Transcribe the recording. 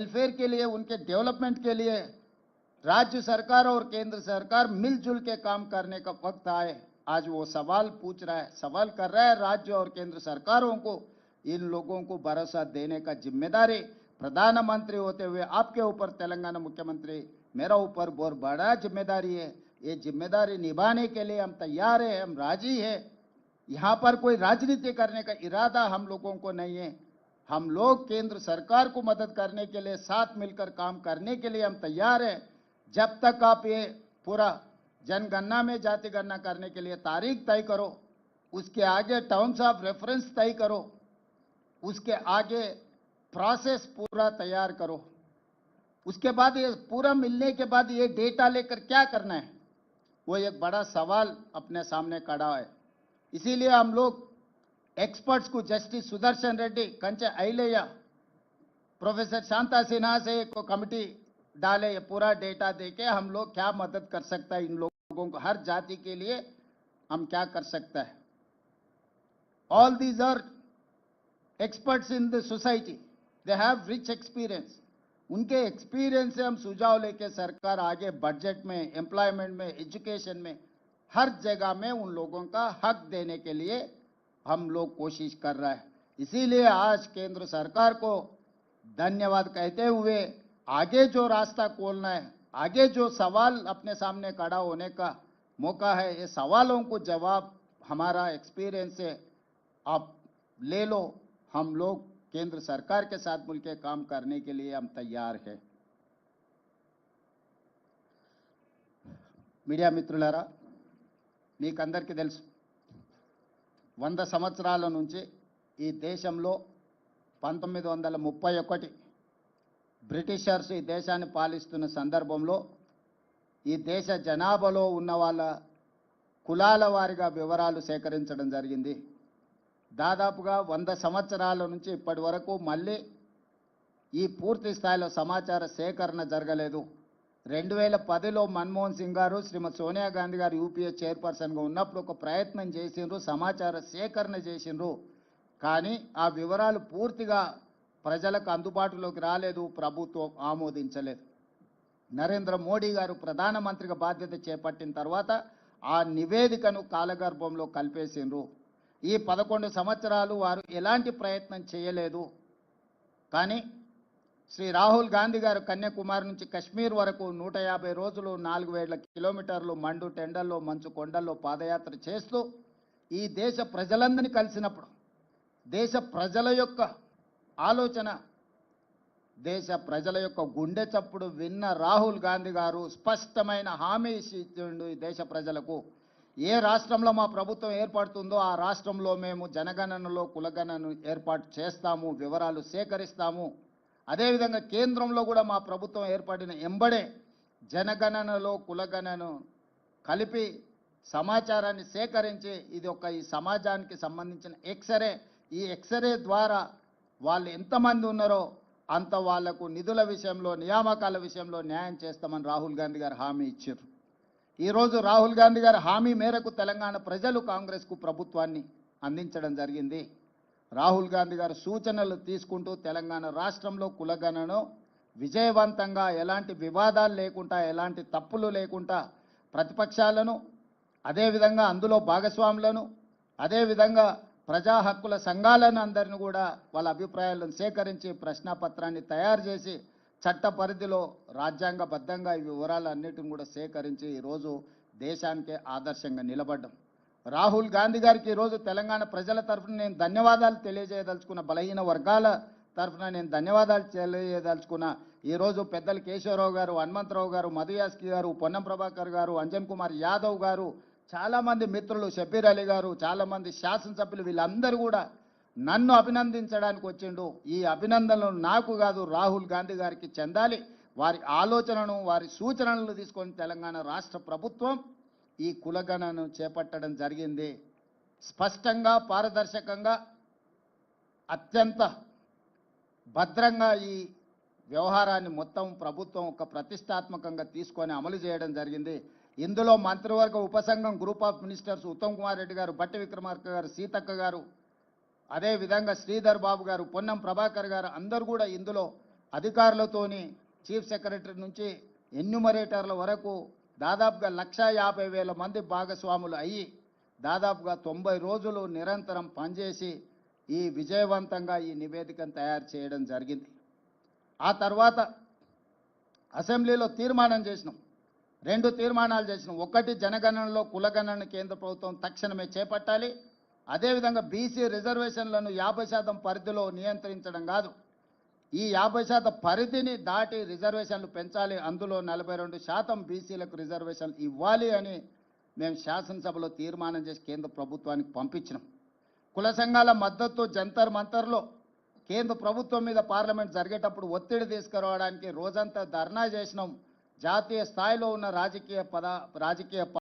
Welfare के लिए, उनके डेवलपमेंट के लिए, राज्य सरकार और केंद्र सरकार मिलजुल के काम करने का वक्त आए। आज वो सवाल पूछ रहा है, सवाल कर रहा है राज्य और केंद्र सरकारों को, इन लोगों को भरोसा देने का ज़िम्मेदारी प्रधानमंत्री होते हुए आपके ऊपर, तेलंगाना मुख्यमंत्री, मेरा ऊपर बहुत बड़ा ज़िम्मेदारी है। ये ज़िम्मेदारी निभाने के लिए हम तैयार है, हम राज़ी है। यहाँ पर कोई राजनीति करने का इरादा हम लोगों को नहीं है। हम लोग केंद्र सरकार को मदद करने के लिए, साथ मिलकर काम करने के लिए हम तैयार हैं। जब तक आप ये पूरा जनगणना में जाति गणना करने के लिए तारीख तय करो, उसके आगे टर्म्स ऑफ़ रेफरेंस तय करो, उसके आगे प्रोसेस पूरा तैयार करो। उसके बाद ये पूरा मिलने के बाद ये डेटा लेकर क्या करना है? वो एक बड़ा सवाल अपने सामने खड़ा है। इसीलिए हम लोग एक्सपर्ट्स को जस्टिस सुदर्शन रेड्डी, कंचे अहिलैया प्रोफेसर शांता सिन्हा से एक कमिटी डाले पूरा डेटा देके हम लोग क्या मदद कर सकता है इन लोगों को, हर जाति के लिए हम क्या कर सकता है? All these are experts in the society they have rich experience उनके एक्सपीरियंस से हम सुझाव लेके सरकार आगे बजट में एम्प्लॉयमेंट में एजुकेशन में, हर जगह में उन लोगों का हक देने के लिए हम लोग कोशिश कर रहा है इसीलिए आज केंद्र सरकार को धन्यवाद कहते हुए आगे जो रास्ता खोलना है आगे जो सवाल अपने सामने खड़ा होने का मौका है ये सवालों को जवाब हमारा एक्सपीरियंस से आप ले लो हम लोग केंद्र सरकार के साथ मिलकर काम करने के लिए हम तैयार हैं మీడియా మిత్రులారా మీకందరికీ తెలుసు వంద సంవత్సరాల నుంచి ఈ దేశంలో పంతొమ్మిది వందల ముప్పై ఒకటి బ్రిటిషర్స్ ఈ దేశాన్ని పాలిస్తున్న సందర్భంలో ఈ దేశ జనాభాలో ఉన్న వాళ్ళ కులాల వారిగా వివరాలు సేకరించడం జరిగింది. దాదాపుగా వంద సంవత్సరాల నుంచి ఇప్పటి వరకు మళ్ళీ ఈ పూర్తి స్థాయిలో సమాచార సేకరణ జరగలేదు. రెండు వేల పదిలో మన్మోహన్ సింగ్ గారు శ్రీమతి సోనియా గాంధీ గారు యూపీఏ చైర్పర్సన్గా ఉన్నప్పుడు ఒక ప్రయత్నం చేసిండ్రు సమాచార సేకరణ చేసిండ్రు. కానీ ఆ వివరాలు పూర్తిగా ప్రజలకు అందుబాటులోకి రాలేదు ప్రభుత్వం ఆమోదించలేదు. నరేంద్ర మోడీ గారు ప్రధానమంత్రిగా బాధ్యత చేపట్టిన తర్వాత ఆ నివేదికను కాలగర్భంలో కలిపేసిండ్రు. ఈ పదకొండు సంవత్సరాలు వారు ఎలాంటి ప్రయత్నం చేయలేదు. కానీ శ్రీ రాహుల్ గాంధీ గారు కన్యాకుమారి నుంచి కశ్మీర్ వరకు నూట యాభై రోజులు నాలుగు వేల కిలోమీటర్లు మండు టెండల్లో మంచు కొండల్లో పాదయాత్ర చేస్తూ ఈ దేశ ప్రజలందరినీ కలిసినప్పుడు దేశ ప్రజల యొక్క ఆలోచన దేశ ప్రజల యొక్క గుండె చప్పుడు విన్న రాహుల్ గాంధీ గారు స్పష్టమైన హామీ ఇచ్చిండు ఈ దేశ ప్రజలకు. ఏ రాష్ట్రంలో మా ప్రభుత్వం ఏర్పడుతుందో ఆ రాష్ట్రంలో మేము జనగణనలో కులగణను ఏర్పాటు చేస్తాము వివరాలు సేకరిస్తాము. అదేవిధంగా కేంద్రంలో కూడా మా ప్రభుత్వం ఏర్పడిన ఎంబడే జనగణనలో కులగణను కలిపి సమాచారాన్ని సేకరించి ఇది ఒక ఈ సమాజానికి సంబంధించిన ఎక్స్రే. ఈ ఎక్స్రే ద్వారా వాళ్ళు ఎంతమంది ఉన్నారో అంత వాళ్ళకు నిధుల విషయంలో నియామకాల విషయంలో న్యాయం చేస్తామని రాహుల్ గాంధీ గారు హామీ ఇచ్చారు. ఈరోజు రాహుల్ గాంధీ గారి హామీ మేరకు తెలంగాణ ప్రజలు కాంగ్రెస్కు ప్రభుత్వాన్ని అందించడం జరిగింది. రాహుల్ గాంధీ గారు సూచనలు తీసుకుంటూ తెలంగాణ రాష్ట్రంలో కులగణను విజయవంతంగా ఎలాంటి వివాదాలు లేకుండా ఎలాంటి తప్పులు లేకుండా ప్రతిపక్షాలను అదేవిధంగా అందులో భాగస్వాములను అదేవిధంగా ప్రజా హక్కుల సంఘాలను అందరిని కూడా వాళ్ళ అభిప్రాయాలను సేకరించి ప్రశ్నాపత్రాన్ని తయారు చేసి చట్ట పరిధిలో రాజ్యాంగబద్ధంగా ఈ వివరాలన్నిటిని కూడా సేకరించి ఈరోజు దేశానికే ఆదర్శంగా నిలబడ్డం. రాహుల్ గాంధీ గారికి ఈరోజు తెలంగాణ ప్రజల తరఫున నేను ధన్యవాదాలు తెలియజేయదలుచుకున్న బలహీన వర్గాల తరఫున నేను ధన్యవాదాలు తెలియజేయదలుచుకున్న ఈరోజు పెద్దలు కేశవరావు గారు హనుమంతరావు గారు మధుయాస్కి గారు పొన్నం ప్రభాకర్ గారు అంజన్ కుమార్ యాదవ్ గారు చాలామంది మిత్రులు షబీర్ అలీ గారు చాలామంది శాసనసభ్యులు వీళ్ళందరూ కూడా నన్ను అభినందించడానికి వచ్చిండు. ఈ అభినందనలు నాకు కాదు రాహుల్ గాంధీ గారికి చెందాలి. వారి ఆలోచనను వారి సూచనలను తీసుకొని తెలంగాణ రాష్ట్ర ప్రభుత్వం ఈ కులగణను చేపట్టడం జరిగింది. స్పష్టంగా పారదర్శకంగా అత్యంత భద్రంగా ఈ వ్యవహారాన్ని మొత్తం ప్రభుత్వం ఒక ప్రతిష్టాత్మకంగా తీసుకొని అమలు చేయడం జరిగింది. ఇందులో మంత్రివర్గ ఉపసంఘం group of ministers Uttam Kumar Reddy గారు బట్టి విక్రమార్క గారు సీతక్క గారు అదేవిధంగా శ్రీధర్ బాబు గారు పొన్నం ప్రభాకర్ గారు అందరూ కూడా ఇందులో అధికారులతోని చీఫ్ సెక్రటరీ నుంచి ఎన్యుమరేటర్ల వరకు దాదాపుగా లక్ష యాభై వేల మంది భాగస్వాములు అయ్యి దాదాపుగా తొంభై రోజులు నిరంతరం పనిచేసి ఈ విజయవంతంగా ఈ నివేదికను తయారు చేయడం జరిగింది. ఆ తర్వాత అసెంబ్లీలో తీర్మానం చేసినాం. రెండు తీర్మానాలు చేసినాం. ఒకటి జనగణనలో కులగణన కేంద్ర ప్రభుత్వం తక్షణమే చేపట్టాలి. అదేవిధంగా బీసీ రిజర్వేషన్లను యాభై శాతం పరిధిలో నియంత్రించడం కాదు. ఈ యాభై శాతం పరిధిని దాటి రిజర్వేషన్లు పెంచాలి. అందులో నలభై రెండు శాతం బీసీలకు రిజర్వేషన్లు ఇవ్వాలి అని మేము శాసనసభలో తీర్మానం చేసి కేంద్ర ప్రభుత్వానికి పంపించినాం. కుల సంఘాల మద్దతు జంతర్ మంతర్లో కేంద్ర ప్రభుత్వం మీద పార్లమెంట్ జరిగేటప్పుడు ఒత్తిడి తీసుకురావడానికి రోజంతా ధర్నా చేసినాం. జాతీయ స్థాయిలో ఉన్న రాజకీయ పద రాజకీయ